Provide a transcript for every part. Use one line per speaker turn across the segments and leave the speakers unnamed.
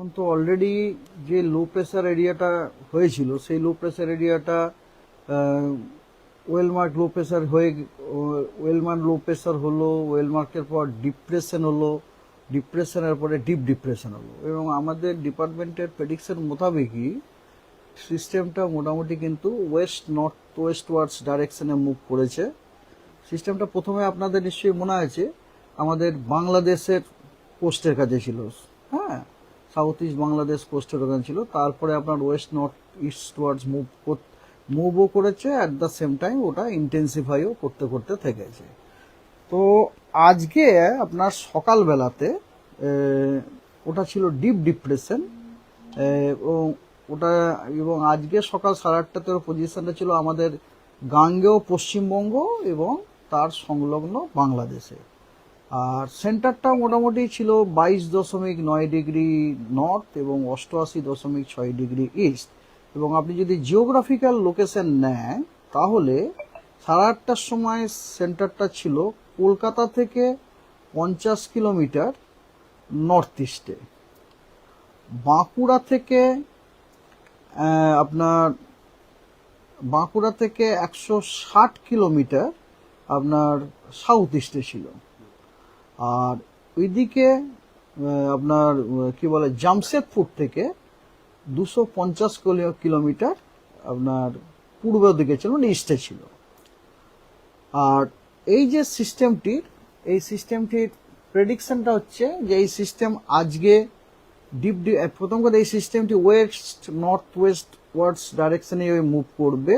এখন তো অলরেডি যে লো প্রেসার এরিয়াটা হয়েছিল, সেই লো প্রেসার এরিয়াটা ওয়েলমার্ক লো প্রেসার হয়ে ওয়েলমার্ক লো প্রেসার হলো ওয়েলমার্কের পর ডিপ্রেশন হলো ডিপ্রেশনের পরে ডিপ ডিপ্রেশন হলো। এবং আমাদের ডিপার্টমেন্টের প্রেডিকশন মোতাবেকই সিস্টেমটা মোটামুটি কিন্তু ওয়েস্ট নর্থ ওয়েস্ট ওয়ার্ডস ডাইরেকশনে মুভ করেছে। সিস্টেমটা প্রথমে আপনাদের নিশ্চয়ই মনে আছে, আমাদের বাংলাদেশের পোস্টের কাছে ছিল। হ্যাঁ সাউথ ইস্ট বাংলাদেশ কোস্টের ওখানে ছিল। তারপরে আপনার west, north, eastwards move মুভও করেছে। অ্যাট দ্য সেম টাইম ওটা ইন্টেন্সিফাইও করতে করতে থেকেছে। তো আজকে আপনার সকালবেলাতে ওটা ছিল ডিপ ডিপ্রেশন এবং ওটা এবং আজকে সকাল সাড়ে আটটাতে পজিশনটা ছিল আমাদের গাঙ্গেয় পশ্চিমবঙ্গ এবং তার সংলগ্ন বাংলাদেশে। আর সেন্টারটা মোটামুটি ছিল বাইশ দশমিক নয় ডিগ্রি নর্থ এবং অষ্টআশি দশমিক ছয় ডিগ্রি ইস্ট। এবং আপনি যদি জিওগ্রাফিক্যাল লোকেশন নেন, তাহলে সাড়ে আটটার সময় সেন্টারটা ছিল কলকাতা থেকে পঞ্চাশ কিলোমিটার নর্থ ইস্টে। বাঁকুড়া থেকে আপনার বাঁকুড়া থেকে একশো ষাট কিলোমিটার আপনার সাউথ ইস্টে ছিল। আর ওইদিকে আপনার কি বলে, জামশেদপুর থেকে দুশো পঞ্চাশ কিলোমিটার আপনার পূর্ব দিকে ছিল মানে ইস্টে ছিল। আর এই যে সিস্টেমটির এই সিস্টেমটির প্রেডিকশনটা হচ্ছে যে এই সিস্টেম আজকে ডিপ ডি প্রথম কথা এই সিস্টেমটি ওয়েস্ট নর্থ ওয়েস্ট ওয়ার্ডস ডাইরেকশনে মুভ করবে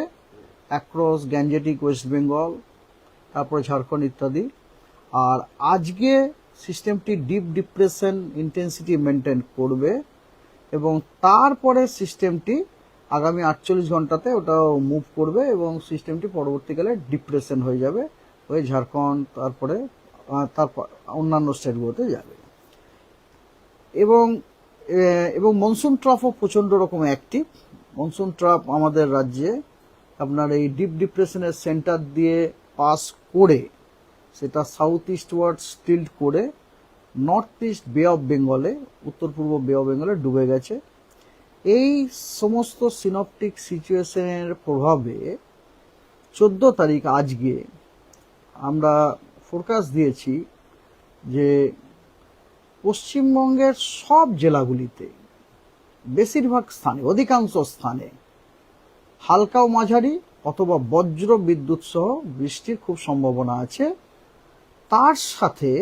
অ্যাক্রস গ্যাঞ্জেটিক ওয়েস্ট বেঙ্গল তারপরে ঝাড়খণ্ড ইত্যাদি। আর আজকে সিস্টেমটি ডিপ ডিপ্রেশন ইন্টেন্সিটি মেনটেন করবে এবং তারপরে সিস্টেমটি আগামী আটচল্লিশ ঘন্টাতে ওটা মুভ করবে এবং সিস্টেমটি পরবর্তীকালে ডিপ্রেশন হয়ে যাবে ওই ঝাড়খণ্ড, তারপরে তারপর অন্যান্য স্টেটগুলোতে যাবে। এবং এবং মনসুন ট্রাফও প্রচণ্ড রকম অ্যাক্টিভ মনসুন ট্রাফ আমাদের রাজ্যে আপনার এই ডিপ ডিপ্রেশনের সেন্টার দিয়ে পাস করে সেটা সাউথ ইস্ট ওয়ার্ড স্টিল্ড করে নর্থ ইস্ট বে অফ বেঙ্গলে উত্তর পূর্ব বে অফ বেঙ্গলে ডুবে গেছে। এই সমস্ত সিনপটিক সিচুয়েশনের প্রভাবে চোদ্দ তারিখ আজকে আমরা ফোরকাস্ট দিয়েছি যে পশ্চিমবঙ্গের সব জেলাগুলিতে বেশিরভাগ স্থানে, অধিকাংশ স্থানে হালকা ও মাঝারি অথবা বজ্র বিদ্যুৎ সহ বৃষ্টির খুব সম্ভাবনা আছে। তার সাথে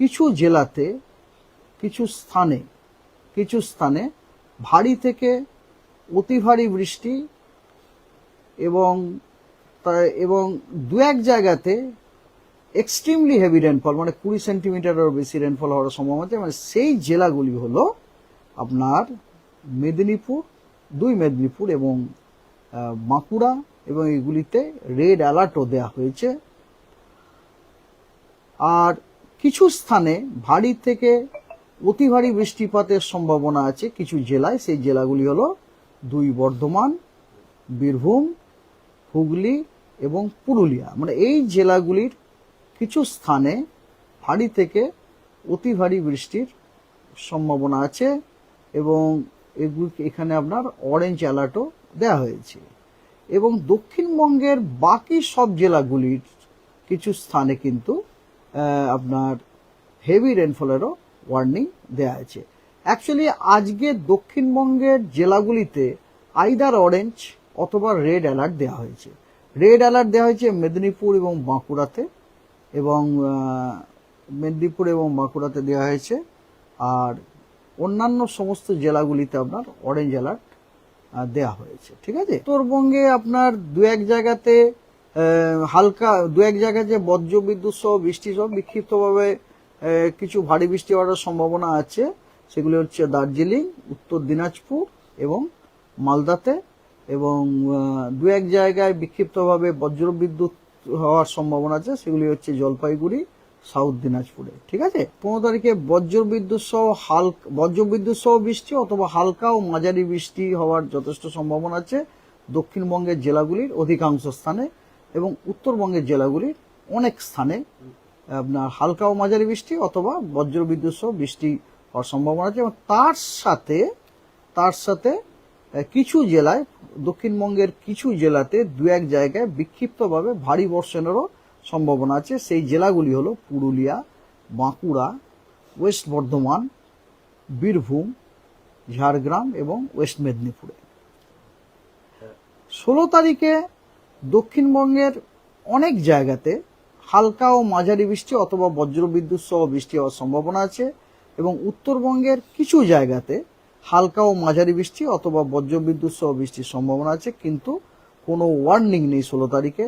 কিছু জেলাতে, কিছু স্থানে কিছু স্থানে ভারী থেকে অতি ভারী বৃষ্টি এবং এবং দু এক জায়গাতে এক্সট্রিমলি হেভি রেনফল মানে কুড়ি সেন্টিমিটারেরও বেশি রেনফল হওয়ার সম্ভাবনা আছে। মানে সেই জেলাগুলি হলো আপনার মেদিনীপুর, দুই মেদিনীপুর এবং বাঁকুড়া এবং এগুলিতে রেড অ্যালার্টও দেওয়া হয়েছে। আর কিছু স্থানে ভারী থেকে অতি ভারী বৃষ্টিপাতের সম্ভাবনা আছে। কিছু জেলায় সেই জেলাগুলি হলো দুই বর্ধমান, বীরভূম, হুগলি এবং পুরুলিয়া। মানে এই জেলাগুলির কিছু স্থানে ভারী থেকে অতি ভারী বৃষ্টির সম্ভাবনা আছে এবং এগুলি এখানে আপনার অরেঞ্জ অ্যালার্টও দেওয়া হয়েছে। এবং দক্ষিণবঙ্গের বাকি সব জেলাগুলির কিছু স্থানে কিন্তু আপনার হেভি রেনফলেরও ওয়ার্নিং দেওয়া আছে। অ্যাকচুয়ালি আজকে দক্ষিণবঙ্গের জেলাগুলিতে আইদার অরেঞ্জ অথবা রেড অ্যালার্ট দেওয়া হয়েছে। রেড অ্যালার্ট দেওয়া হয়েছে মেদিনীপুর এবং বাঁকুড়াতে এবং মেদিনীপুর এবং বাঁকুড়াতে দেওয়া হয়েছে। আর অন্যান্য সমস্ত জেলাগুলিতে আপনার অরেঞ্জ অ্যালার্ট দেওয়া হয়েছে। ঠিক আছে? উত্তরবঙ্গে আপনার দু এক জায়গাতে হালকা দু এক জায়গায় যে বজ্র বিদ্যুৎ সহ বৃষ্টি সহ বিক্ষিপ্তভাবে কিছু ভারী বৃষ্টি হওয়ার সম্ভাবনা আছে। সেগুলি হচ্ছে দার্জিলিং, উত্তর দিনাজপুর এবং মালদাতে এবং দু এক জায়গায় বিক্ষিপ্তভাবে বজ্র বিদ্যুৎ হওয়ার সম্ভাবনা আছে। সেগুলি হচ্ছে জলপাইগুড়ি, সাউথ দিনাজপুরে। ঠিক আছে? পনেরো তারিখে বজ্র বিদ্যুৎ সহ হালকা বজ্র বিদ্যুৎ সহ বৃষ্টি অথবা হালকা ও মাঝারি বৃষ্টি হওয়ার যথেষ্ট সম্ভাবনা আছে। দক্ষিণবঙ্গের জেলাগুলির অধিকাংশ স্থানে। এবং উত্তরবঙ্গের জেলাগুলি অনেক স্থানে আপনার হালকা ও মাঝারি বৃষ্টি অথবা বজ্র বিদ্যুৎ সহ বৃষ্টি হওয়ার সম্ভাবনা আছে এবং তার সাথে তার সাথে কিছু জেলায়, দক্ষিণবঙ্গের কিছু জেলাতে দু এক জায়গায় বিক্ষিপ্তভাবে ভারী বর্ষণেরও সম্ভাবনা আছে। সেই জেলাগুলি হলো পুরুলিয়া, বাঁকুড়া, ওয়েস্ট বর্ধমান, বীরভূম, ঝাড়গ্রাম এবং ওয়েস্ট মেদিনীপুরে। ষোলো তারিখে দক্ষিণবঙ্গের অনেক জায়গাতে হালকা ও মাঝারি বৃষ্টি অথবা বজ্রবিদ্যুৎ সহ বৃষ্টি হওয়ার সম্ভাবনা আছে এবং উত্তরবঙ্গের কিছু জায়গাতে হালকা ও মাঝারি বৃষ্টি অথবা বজ্রবিদ্যুৎ সহ বৃষ্টির সম্ভাবনা আছে, কিন্তু কোনো ওয়ার্নিং নেই ষোলো তারিখে।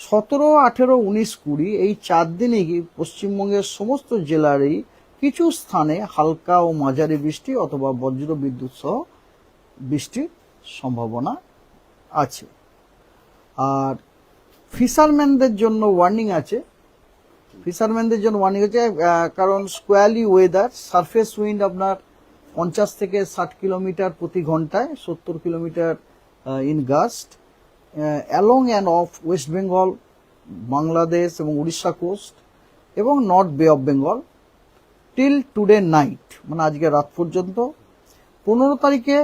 সতেরো, আঠেরো, উনিশ, কুড়ি এই চার দিনে কি পশ্চিমবঙ্গের সমস্ত জেলারই কিছু স্থানে হালকা ও মাঝারি বৃষ্টি অথবা বজ্র বিদ্যুৎ সহ বৃষ্টির সম্ভাবনা আছে। আর ফিশারম্যানদের জন্য ওয়ার্নিং আছে। ফিশারম্যানদের জন্য ওয়ার্নিং আছে কারণ স্কোয়ালি ওয়েদার সারফেস উইন্ড আপনার পঞ্চাশ থেকে ষাট কিলোমিটার প্রতি ঘন্টায়, সত্তর kilometre in gust along and off West Bengal Bangladesh এবং উড়িষ্যা কোস্ট এবং north Bay of Bengal till today night মানে আজকে রাত পর্যন্ত। পনেরো তারিখে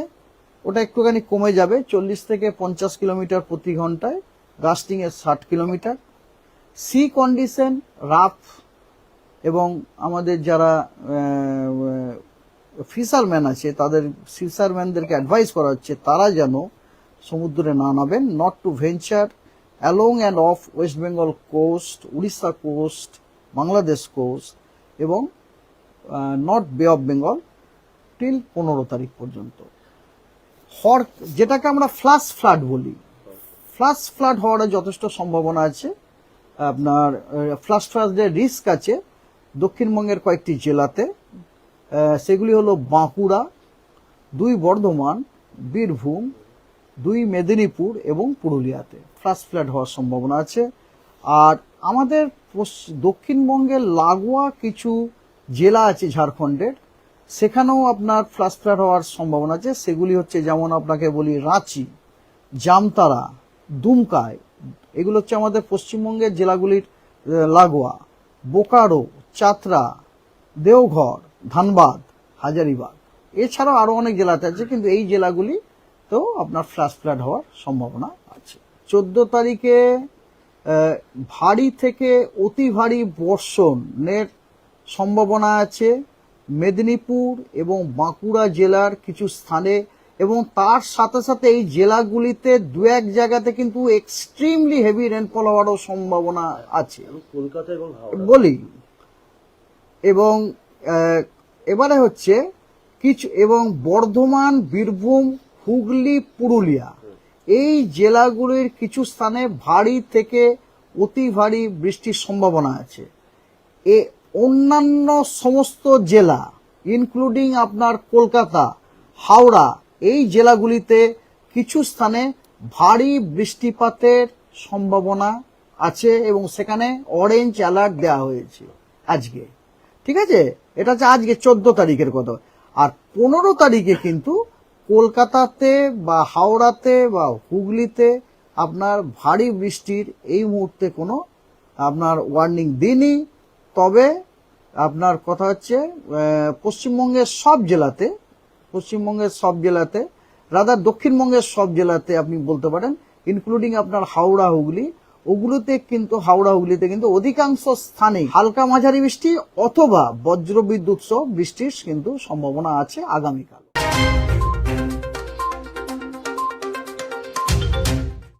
ওটা একটুখানি কমে যাবে, চল্লিশ থেকে পঞ্চাশ কিলোমিটার প্রতি ঘন্টায়, গাস্টিং এর ষাট কিলোমিটার। সি কন্ডিশন, রাফ, এবং আমাদের যারা ফিশারম্যান আছে, তাদের ফিশারম্যানদেরকে অ্যাডভাইস করা হচ্ছে, তারা যেন সমুদ্রে না নামেন not to venture along and off West Bengal coast Orissa coast Bangladesh coast এবং north Bay of Bengal till পনেরো তারিখ পর্যন্ত। হর, যেটাকে আমরা ফ্লাশ ফ্লাড বলি। ফ্লাশ ফ্লাড হওয়ার যথেষ্ট সম্ভাবনা আছে। আপনার ফ্লাশ ফ্লাডের রিস্ক আছে দক্ষিণবঙ্গের কয়েকটি জেলাতে। সেগুলি হলো বাঁকুড়া, দুই বর্ধমান, বীরভূম, দুই মেদিনীপুর এবং পুরুলিয়াতে। ফ্লাশ ফ্লাড হওয়ার সম্ভাবনা আছে। আর আমাদের দক্ষিণবঙ্গের লাগোয়া কিছু জেলা আছে ঝাড়খণ্ডের সেখানেও আপনার ফ্লাড হওয়ার সম্ভাবনা আছে। সেগুলি হচ্ছে যেমন আপনাকে বলি রাঁচি, জামতারা, দুমকায়, এগুলো হচ্ছে আমাদের পশ্চিমবঙ্গের জেলাগুলির লাগোয়া, বোকারো, চাতরা, দেওঘর, ধানবাদ, হাজারিবাগ। এছাড়াও আরও অনেক জেলাতে আছে, কিন্তু এই জেলাগুলি তো আপনার ফ্ল্যাশ ফ্লাড হওয়ার সম্ভাবনা আছে। চোদ্দ তারিখে ভারী থেকে অতি ভারী বর্ষণের সম্ভাবনা আছে। মেদিনীপুর এবং বাঁকুড়া জেলার কিছু স্থানে এবং তার সাথে সাথে এই জেলাগুলিতে দু এক জায়গাতে কিন্তু এক্সট্রিমলি হেভি রেনফল হওয়ারও সম্ভাবনা আছে।
কলকাতা এবং
বলি। এবং এবারে হচ্ছে কিছু এবং বর্ধমান বীরভূম হুগলি পুরুলিয়া। এই জেলাগুলির কিছু স্থানে ভারী থেকে অতি ভারী বৃষ্টির সম্ভাবনা আছে। এ অন্যান্য সমস্ত জেলা ইনক্লুডিং আপনার কলকাতা, হাওড়া, এই জেলাগুলিতে কিছু স্থানে ভারী বৃষ্টিপাতের সম্ভাবনা আছে এবং সেখানে অরেঞ্জ অ্যালার্ট দেওয়া হয়েছে আজকে। ঠিক আছে? এটা হচ্ছে আজকে চোদ্দ তারিখের কথা। আর পনেরো তারিখে কিন্তু কলকাতাতে বা হাওড়াতে বা হুগলিতে আপনার ভারী বৃষ্টির এই মুহূর্তে কোনো আপনার ওয়ার্নিং দিনই তবে আপনার কথা হচ্ছে পশ্চিমবঙ্গের সব জেলাতে, পশ্চিমবঙ্গের সব জেলাতে, রাদার দক্ষিণবঙ্গের সব জেলাতে আপনি বলতে পারেন ইনক্লুডিং আপনার হাওড়া, হুগলি, ওগুলোতে কিন্তু, হাওড়া, হুগলিতে কিন্তু অধিকাংশ স্থানে হালকা মাঝারি বৃষ্টি অথবা বজ্র বিদ্যুৎ সহ বৃষ্টির কিন্তু সম্ভাবনা আছে আগামীকাল।